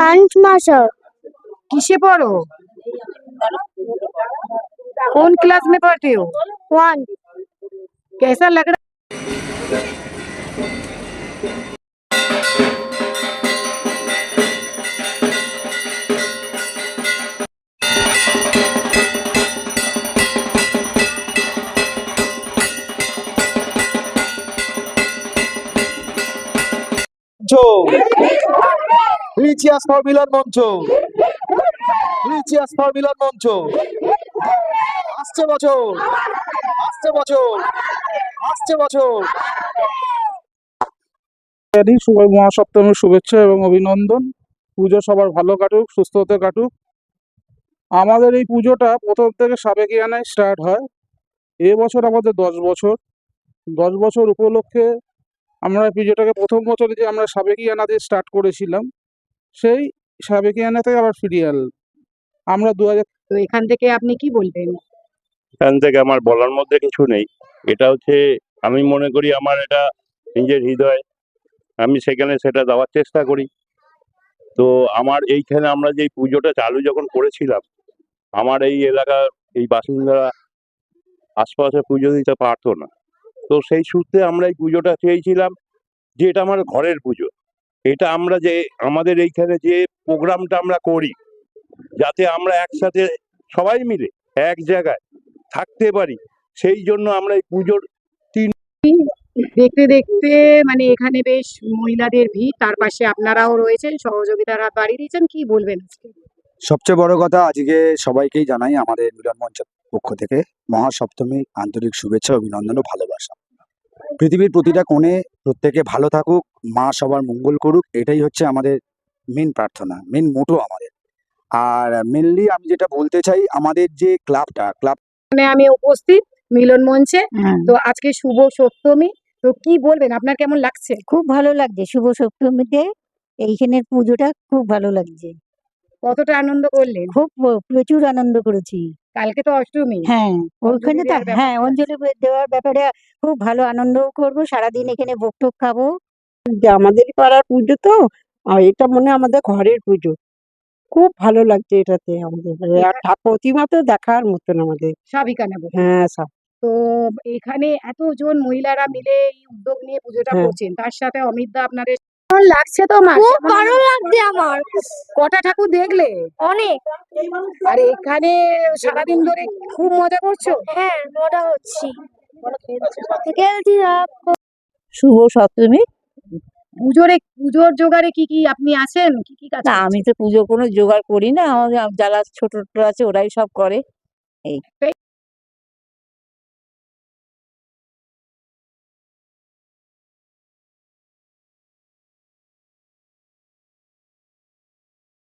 Aunt master किसे पढ़ो कौन क्लास में पढ़ते हो वन कैसा लग रहा মঞ্চ। রিচিয়াস ফর মিলন মঞ্চ। রিচিয়াস ফর মিলন মঞ্চ। আসছে বছর। আসছে বছর। আসছে বছর। শুভ মহাসপ্তমীর শুভেচ্ছা এবং অভিনন্দন। পুজো সবার ভালো কাটুক, সুস্থ হতে কাটুক। আমাদের এই পুজোটা প্রথম থেকে সাবেকিয়ানায় স্টার্ট হয়। এবছর আমাদের দশ বছর। দশ বছর উপলক্ষে আমরা এই পুজোটাকে প্রথম বছরে যে আমরা সাবেকিয়ানা দিয়ে স্টার্ট করেছিলাম সেই সাবেকিয়ানা থেকে আবার ফিরিয়ে আনলাম। আমরা দু তো এখান থেকে আপনি কি বলবেন? এখান থেকে আমার বলার মধ্যে কিছু নেই। এটা হচ্ছে আমি মনে করি আমার এটা নিজের হৃদয়। আমি সেখানে সেটা দেওয়ার চেষ্টা করি। তো আমার এইখানে আমরা যে পুজোটা চালু যখন করেছিলাম আমার এই এলাকার এই বাসিন্দারা আশপাশে পুজো দিতে পারতো না। তো সেই সূত্রে আমরা এই পুজোটা চেয়েছিলাম যে এটা আমার ঘরের পুজো। এটা আমরা যে আমাদের এইখানে যে প্রোগ্রামটা আমরা করি যাতে আমরা একসাথে সবাই মিলে এক জায়গায় থাকতে পারি সেই জন্য আমরা এই পুজোর তিন দেখতে দেখতে মানে এখানে বেশ মহিলাদের ভিড় তার পাশে আপনারাও রয়েছেন সহযোগিতারা বাড়িয়ে দিয়েছেন কি বলবেন সবচেয়ে বড় কথা আজকে সবাইকেই জানাই আমাদের মিলন মঞ্চের পক্ষ থেকে মহাসপ্তমীর আন্তরিক শুভেচ্ছা অভিনন্দন ও ভালোবাসা। পৃথিবীর প্রতিটা কোণে প্রত্যেকে ভালো থাকুক মা সবার মঙ্গল করুক এটাই হচ্ছে আমাদের মেন প্রার্থনা মেন মোটো আমাদের। আর মেনলি আমি যেটা বলতে চাই আমাদের যে ক্লাবটা ক্লাব মানে আমি উপস্থিত মিলন মঞ্চে। হ্যাঁ। তো আজকে শুভ সপ্তমী তো কি বলবেন? আপনার কেমন লাগছে? খুব ভালো লাগছে শুভ সপ্তমীতে। এইখানের পুজোটা খুব ভালো লাগছে। কতটা আনন্দ করলেন? খুব প্রচুর আনন্দ করেছি। কালকে তো অষ্টমী। হ্যাঁ ওইখানে তো হ্যাঁ অঞ্জলি দেওয়ার ব্যাপারে খুব ভালো আনন্দও করব সারাদিন এখানে ভোগ টোক খাব। যে আমাদের পাড়ার পুজো তো আর এটা মনে আমাদের ঘরের পুজো। খুব ভালো লাগছে এটাতে আমাদের প্রতিমা তো দেখার মতন আমাদের। সাবিকা নেব হ্যাঁ সব। তো এখানে এতজন মহিলারা মিলে এই উদ্যোগ নিয়ে পুজোটা হ্যাঁ। করছেন তার সাথে অমিত দা আপনাদের কেমন লাগছে তোমার খুব ভালো লাগছে? আমার। কটা ঠাকুর দেখলে? অনেক। আর এখানে সারাদিন ধরে খুব মজা করছ? হ্যাঁ মজা হচ্ছি খেলছি শুভ সপ্তমী। পুজোরে পুজোর জোগাড়ে কি কি আপনি আছেন? কি কি কাজ আমি তো পুজো কোনো জোগাড় করি না। আমাদের যারা ছোট ছোট আছে ওরাই সব করে।